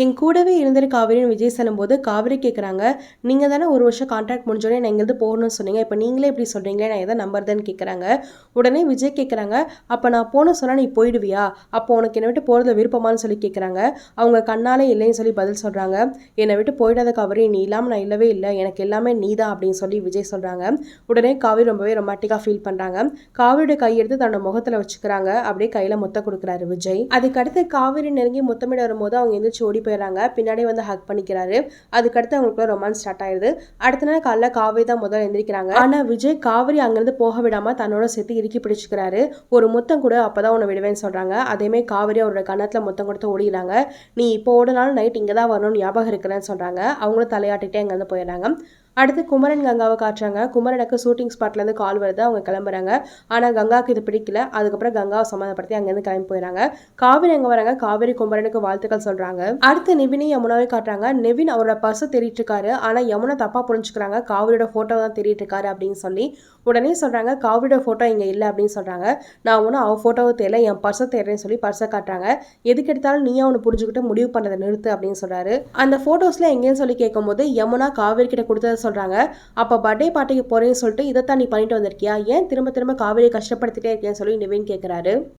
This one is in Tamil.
என் கூடவே இருந்துட்டு காவேரின்னு விஜய் சொல்லும்போது காவேரி கேட்குறாங்க நீங்கள் தானே ஒரு வருஷம் கான்ட்ராக்ட் முடிஞ்சோடனே நான் எங்கேருந்து போகணும்னு சொன்னீங்க. இப்போ நீங்களே இப்படி சொல்கிறீங்களே நான் எதை நம்புறதுன்னு கேட்குறாங்க உடனே விஜய் கேட்குறாங்க அப்போ நான் போன சொன்னால் நீ போயிடுவியா? அப்போ உனக்கு என்னை விட்டு போகிறதுல விருப்பமானு சொல்லி கேட்குறாங்க அவங்க கண்ணாலே இல்லைன்னு சொல்லி பதில் சொல்கிறாங்க என்னை விட்டு போயிடாத காவேரி நீ இல்லாமல் நான் இல்லவே இல்லை. எனக்கு எல்லாமே நீ தான் அப்படின்னு சொல்லி விஜய் சொல்கிறாங்க உடனே காவேரி ரொம்பவே ரொமாட்டிக்காக ஃபீல் பண்ணுறாங்க காவிரியோட கையெடுத்து தன்னோட முகத்தில் வச்சுக்கிறாங்க. அப்படியே கையில் முத்த கொடுக்குறாரு விஜய். அதுக்கடுத்து காவேரி நெருங்கி முத்தமிட வரும்போது அவங்க எந்திரிச்சு ஓடி போயிடுறாங்க. பின்னாடி வந்து ஹக் பண்ணிக்கிறாரு. அதுக்கடுத்து அவங்களுக்குள்ள ரொமான்ஸ் ஸ்டார்ட் ஆயிடுது. அடுத்த நாள் காலைல காவேரி தான் முதல்ல எந்திரிக்கிறாங்க. ஆனா விஜய் காவிரி அங்கிருந்து போக விடாம தன்னோட சேர்த்து இறுக்கி பிடிச்சிக்கிறாரு. ஒரு முத்தம் கூட அப்பதான் உன்னை விடுவேன்னு சொல்றாங்க. அதேமே காவிரி அவரோட கன்னத்துல முத்தம் கொடுத்து ஓடிடுறாங்க. நீ இப்போ ஓடினாலும் நைட் இங்கே தான் வரணும்னு ஞாபகம் இருக்கிறேன்னு சொல்றாங்க. அவங்களும் தலையாட்டிட்டே அங்கேருந்து போயிடுறாங்க. அடுத்து குமரன் கங்காவை காட்டுறாங்க. குமரனுக்கு ஷூட்டிங் ஸ்பாட்லேருந்து கால் வருது. அவங்க கிளம்புறாங்க. ஆனால் கங்காவுக்கு இது பிடிக்கல. அதுக்கப்புறம் கங்காவை சம்மந்தப்படுத்தி அங்கேருந்து கிளம்பி போயிடறாங்க காவிரி அங்கே வராங்க. காவிரி குமரனுக்கு வாழ்த்துக்கள் சொல்கிறாங்க அடுத்து நெவினை யமுனாவை காட்டுறாங்க. நெவின் அவரோட பர்ஸை தேடிட்டு இருக்காரு. ஆனால் யமுனா தப்பாக புரிஞ்சுக்கிறாங்க. காவிரியோட ஃபோட்டோ தான் தேடிட்டு இருக்காரு அப்படின்னு சொல்லி உடனே சொல்கிறாங்க காவிரியோட ஃபோட்டோ இங்கே இல்லை அப்படின்னு சொல்கிறாங்க நான் ஒன்றும் அவள் ஃபோட்டோவை தேடல. என் பர்ஸை தேடுறேன்னு சொல்லி பர்ஸை காட்டுறாங்க. எதுக்கு எடுத்தாலும் நீ அவனை புரிஞ்சுக்கிட்டு முடிவு பண்ணுறதை நிறுத்து அப்படின்னு சொல்கிறாரு அந்த ஃபோட்டோஸில் எங்கேன்னு சொல்லி கேட்கும்போது யமுனா காவிரி கிட்ட கொடுத்த சொல்கிறாங்க அப்போ பர்த்டே பார்ட்டிக்கு போகிறேன்னு சொல்லிட்டு இதைத்தான் நீ பண்ணிட்டு வந்திருக்கியா? ஏன் திரும்ப திரும்ப காவிரியை கஷ்டப்படுத்திட்டே இருக்கேன்னு சொல்லி நிவின் கேட்குறாரு